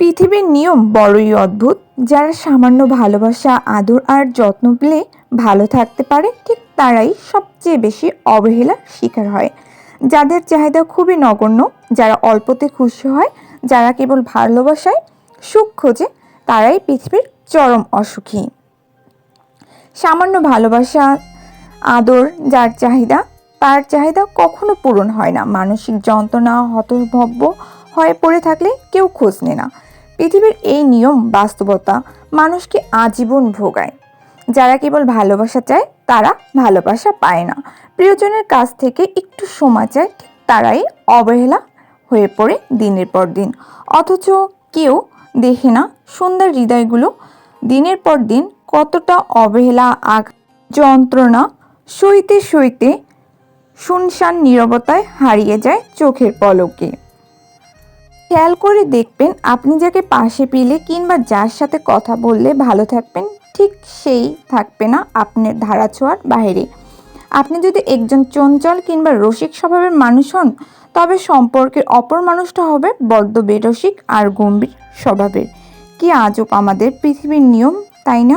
পৃথিবীর নিয়ম বড়ই অদ্ভুত। যারা সামান্য ভালোবাসা, আদর আর যত্ন পেলে ভালো থাকতে পারে, ঠিক তারাই সবচেয়ে বেশি অবহেলার শিকার হয়। যাদের চাহিদা খুবই নগণ্য, যারা অল্পতে খুশি হয়, যারা কেবল ভালোবাসায় সুখ খোঁজে, তারাই পৃথিবীর চরম অসুখী। সামান্য ভালোবাসা, আদর যার চাহিদা, তার চাহিদা কখনো পূরণ হয় না। মানসিক যন্ত্রণা হতভব্য হয়ে পড়ে থাকলে কেউ খোঁজ নেয় না। পৃথিবীর এই নিয়ম বাস্তবতা মানুষকে আজীবন ভোগায়। যারা কেবল ভালোবাসা চায়, তারা ভালোবাসা পায় না। প্রিয়জনের কাছ থেকে একটু সময় চায়, ঠিক তারাই অবহেলা হয়ে পড়ে দিনের পর দিন। অথচ কেউ দেখে না সুন্দর হৃদয়গুলো দিনের পর দিন কতটা অবহেলা আগ যন্ত্রণা সইতে সইতে শুনশান নীরবতায় হারিয়ে যায় চোখের পলকে। খেয়াল করে দেখবেন আপনি যাকে পাশে পেলে কিংবা যার সাথে কথা বললে ভালো থাকবেন, ঠিক সেই থাকবে না আপনার ধারা ছোঁয়ার বাইরে। আপনি যদি একজন চঞ্চল কিংবা রসিক স্বভাবের মানুষ হন, তবে সম্পর্কের অপর মানুষটা হবে বড্ড বেরসিক আর গম্ভীর স্বভাবের। কি আজব আমাদের পৃথিবীর নিয়ম, তাই না?